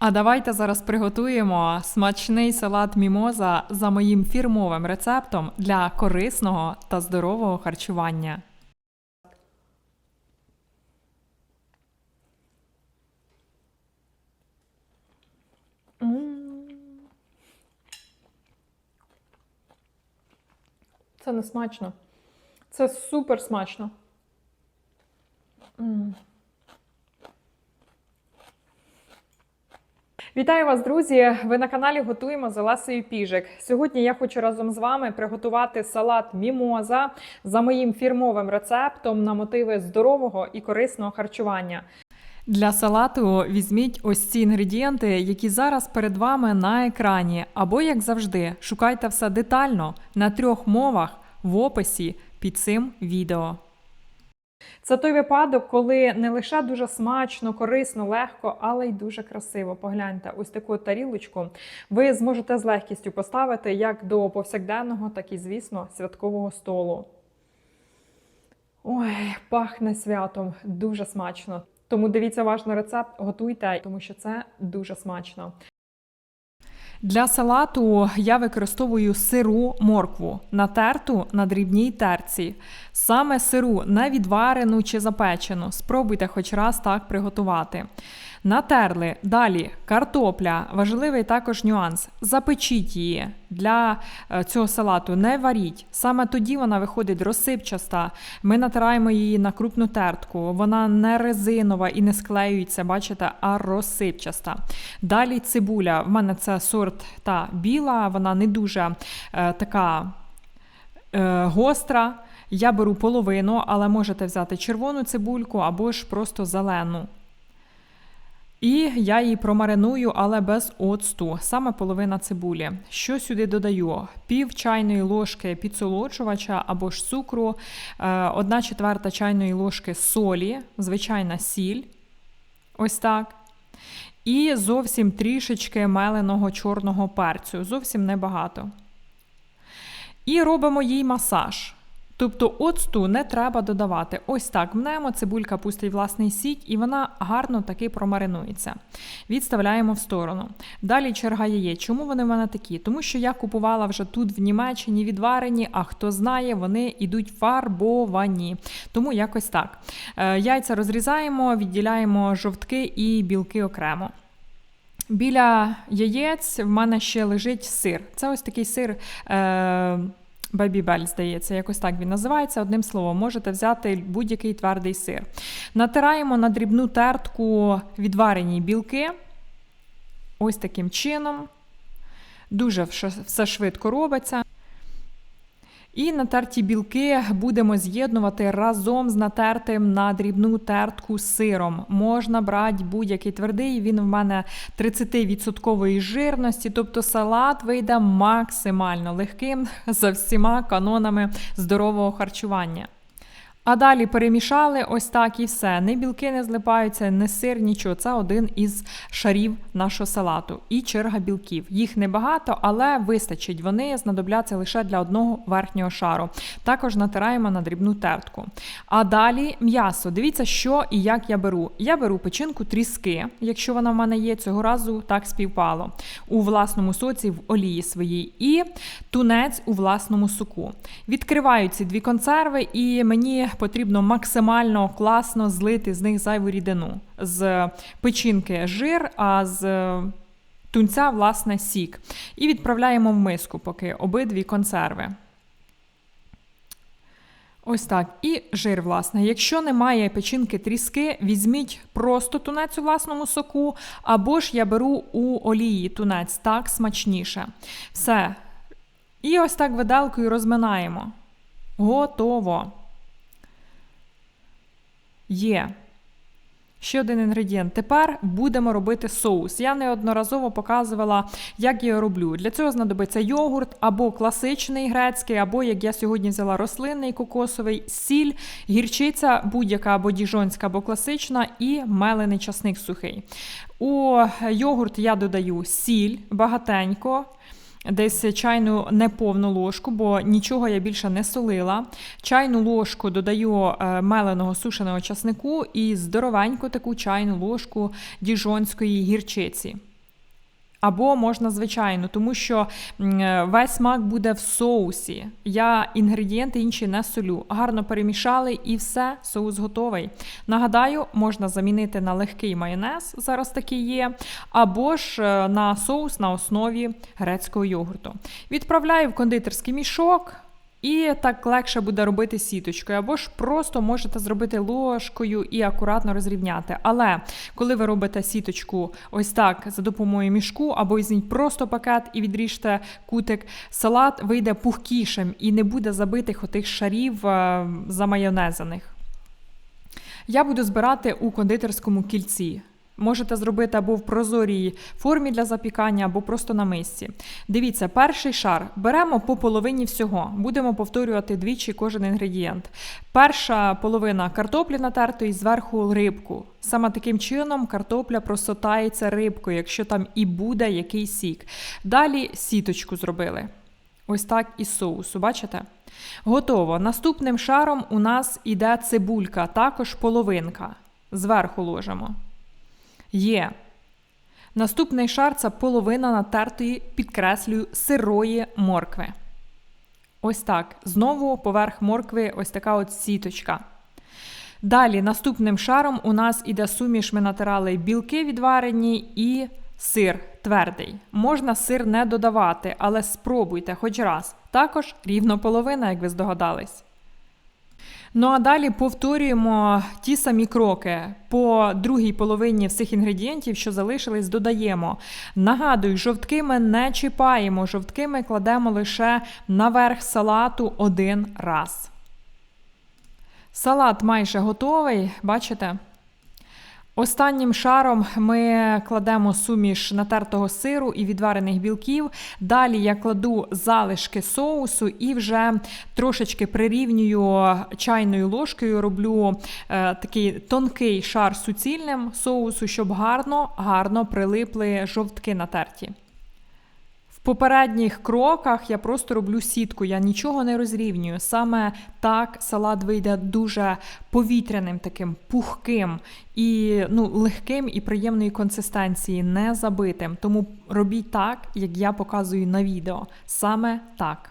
А давайте зараз приготуємо смачний салат мімоза за моїм фірмовим рецептом для корисного та здорового харчування. Це не смачно. Це супер смачно. Вітаю вас, друзі! Ви на каналі Готуємо з Олесею Піжик. Сьогодні я хочу разом з вами приготувати салат мімоза за моїм фірмовим рецептом на мотиви здорового і корисного харчування. Для салату візьміть ось ці інгредієнти, які зараз перед вами на екрані, або, як завжди, шукайте все детально на трьох мовах в описі під цим відео. Це той випадок, коли не лише дуже смачно, корисно, легко, але й дуже красиво. Погляньте, ось таку тарілочку ви зможете з легкістю поставити як до повсякденного, так і, звісно, святкового столу. Ой, пахне святом, дуже смачно. Тому дивіться уважно рецепт, готуйте, тому що це дуже смачно. Для салату я використовую сиру моркву, натерту на дрібній терці. Саме сиру, не відварену чи запечену. Спробуйте хоч раз так приготувати. Натерли. Далі картопля. Важливий також нюанс. Запечіть її для е, цього салату. Не варіть. Саме тоді вона виходить розсипчаста. Ми натираємо її на крупну тертку. Вона не резинова і не склеюється, бачите, а розсипчаста. Далі цибуля. В мене це сорт та біла, вона не дуже е, така е, гостра. Я беру половину, але можете взяти червону цибульку або ж просто зелену. І я її промариную, але без оцту, саме половина цибулі. Що сюди додаю? Пів чайної ложки підсолоджувача або ж цукру, е, одна четверта чайної ложки солі, звичайна сіль. Ось так. І зовсім трішечки меленого чорного перцю, зовсім небагато. І робимо їй масаж. Тобто оцту не треба додавати. Ось так мнемо, цибулька пустить власний сік, і вона гарно таки промаринується. Відставляємо в сторону. Далі черга яєць. Чому вони в мене такі? Тому що я купувала вже тут в Німеччині відварені, а хто знає, вони йдуть фарбовані. Тому якось так. Е, Яйця розрізаємо, відділяємо жовтки і білки окремо. Біля яєць в мене ще лежить сир. Це ось такий сир. Е- Бебі-бель, здається, якось так він називається. Одним словом, можете взяти будь-який твердий сир. Натираємо на дрібну тертку відварені білки. Ось таким чином. Дуже все швидко робиться. І натерті білки будемо з'єднувати разом з натертим на дрібну тертку сиром. Можна брати будь-який твердий, він в мене 30% жирності, тобто салат вийде максимально легким за всіма канонами здорового харчування. А далі перемішали ось так і все. Ні білки не злипаються, не сир, нічого. Це один із шарів нашого салату. І черга білків. Їх небагато, але вистачить. Вони знадобляться лише для одного верхнього шару. Також натираємо на дрібну тертку. А далі м'ясо. Дивіться, що і як я беру. Я беру печінку тріски, якщо вона в мене є, цього разу так співпало. У власному соці в олії своїй. І тунець у власному соку. Відкриваю ці дві консерви, і мені потрібно максимально класно злити з них зайву рідину. З печінки жир, а з тунця, власне, сік. І відправляємо в миску поки обидві консерви. Ось так. І жир, власне. Якщо немає печінки тріски, візьміть просто тунець у власному соку, або ж я беру у олії тунець, так смачніше. Все. І ось так виделкою розминаємо. Готово. Є. Ще один інгредієнт. Тепер будемо робити соус. Я неодноразово показувала, як я роблю. Для цього знадобиться йогурт або класичний грецький, або, як я сьогодні взяла, рослинний кокосовий, сіль, гірчиця, будь-яка або діжонська, або класична, і мелений часник сухий. У йогурт я додаю сіль багатенько десь чайну неповну ложку, бо нічого я більше не солила. Чайну ложку додаю е, меленого сушеного часнику і здоровеньку таку чайну ложку діжонської гірчиці. Або можна звичайно, тому що е, весь смак буде в соусі. Я інгредієнти інші не солю. Гарно перемішали і все, соус готовий. Нагадаю, можна замінити на легкий майонез, зараз такий є, або ж е, на соус на основі грецького йогурту. Відправляю в кондитерський мішок. І так легше буде робити сіточкою, або ж просто можете зробити ложкою і акуратно розрівняти. Але коли ви робите сіточку ось так за допомогою мішку, або візьміть просто пакет і відріжте кутик, салат вийде пухкішим і не буде забитих отих шарів е, замайонезаних. Я буду збирати у кондитерському кільці. Можете зробити або в прозорій формі для запікання, або просто на мисці. Дивіться, перший шар беремо по половині всього. Будемо повторювати двічі кожен інгредієнт. Перша половина картоплі натертої, зверху рибку. Саме таким чином картопля просотається рибкою, якщо там і буде якийсь сік. Далі сіточку зробили. Ось так із соусу, бачите? Готово. Наступним шаром у нас іде цибулька, також половинка. Зверху ложимо. Є. Наступний шар це половина натертої, підкреслюю, сирої моркви. Ось так. Знову поверх моркви ось така от сіточка. Далі, наступним шаром у нас іде суміш, ми натирали білки відварені і сир твердий. Можна сир не додавати, але спробуйте хоч раз. Також рівно половина, як ви здогадались. Ну а далі повторюємо ті самі кроки. По другій половині всіх інгредієнтів, що залишились, додаємо. Нагадую, жовтки ми не чіпаємо, жовтки ми кладемо лише наверх салату один раз. Салат майже готовий, бачите? Останнім шаром ми кладемо суміш натертого сиру і відварених білків. Далі я кладу залишки соусу і вже трошечки прирівнюю чайною ложкою, роблю е, такий тонкий шар суцільним соусу, щоб гарно, гарно прилипли жовтки натерті. Попередніх кроках я просто роблю сітку, я нічого не розрівнюю. Саме так салат вийде дуже повітряним, таким пухким і ну, легким і приємної консистенції, не забитим. Тому робіть так, як я показую на відео. Саме так.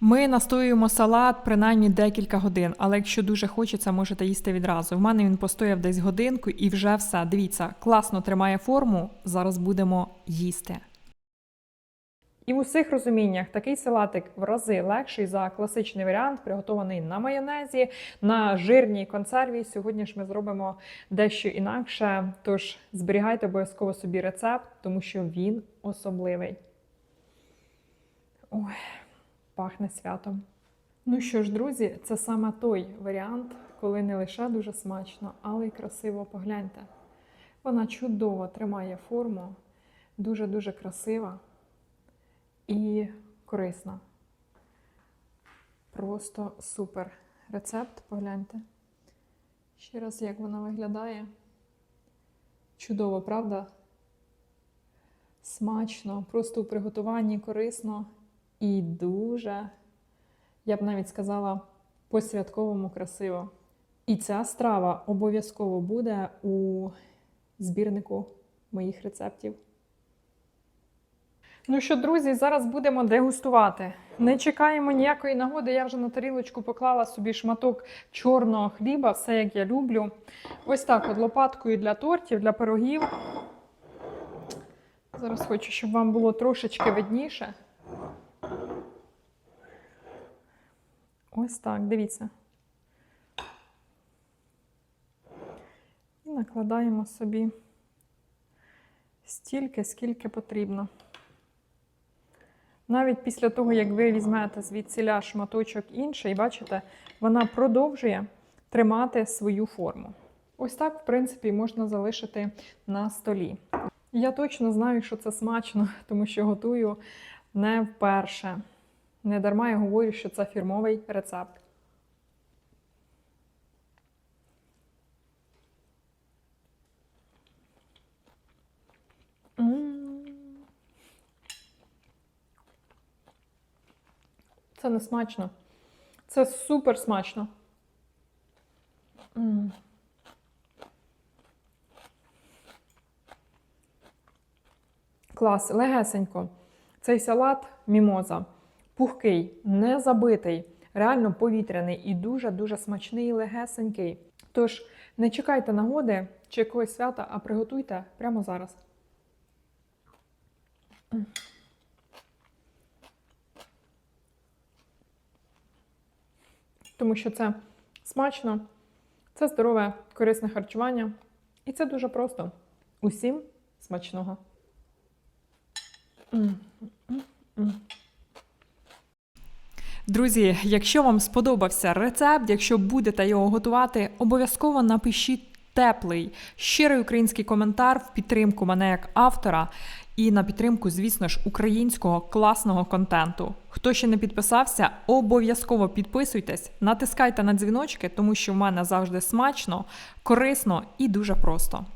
Ми настоюємо салат принаймні декілька годин, але якщо дуже хочеться, можете їсти відразу. В мене він постояв десь годинку і вже все. Дивіться, класно тримає форму. Зараз будемо їсти. І в усіх розуміннях такий салатик в рази легший за класичний варіант, приготований на майонезі, на жирній консерві. Сьогодні ж ми зробимо дещо інакше. Тож зберігайте обов'язково собі рецепт, тому що він особливий. Ой, пахне святом. Ну що ж, друзі, це саме той варіант, коли не лише дуже смачно, але й красиво погляньте. Вона чудово тримає форму, дуже-дуже красива і корисна. Просто супер. Рецепт, погляньте. Ще раз, як вона виглядає. Чудово, правда? Смачно, просто у приготуванні корисно і дуже, я б навіть сказала, по-святковому красиво. І ця страва обов'язково буде у збірнику моїх рецептів. Ну що, друзі, зараз будемо дегустувати. Не чекаємо ніякої нагоди. Я вже на тарілочку поклала собі шматок чорного хліба, все як я люблю. Ось так, от лопаткою для тортів, для пирогів. Зараз хочу, щоб вам було трошечки видніше. Ось так, дивіться. І накладаємо собі стільки, скільки потрібно. Навіть після того, як ви візьмете звідсіля шматочок інший, бачите, вона продовжує тримати свою форму. Ось так, в принципі, можна залишити на столі. Я точно знаю, що це смачно, тому що готую не вперше. Не дарма я говорю, що це фірмовий рецепт. Це не смачно. Це супер смачно. М. Клас, легесенько. Цей салат мімоза. Пухкий, не забитий, реально повітряний і дуже-дуже смачний і легесенький. Тож не чекайте нагоди чи якогось свята, а приготуйте прямо зараз. Тому що це смачно, це здорове, корисне харчування. І це дуже просто. Усім смачного. Друзі, якщо вам сподобався рецепт, якщо будете його готувати, обов'язково напишіть теплий, щирий український коментар в підтримку мене як автора і на підтримку, звісно ж, українського класного контенту. Хто ще не підписався, обов'язково підписуйтесь, натискайте на дзвіночки, тому що в мене завжди смачно, корисно і дуже просто.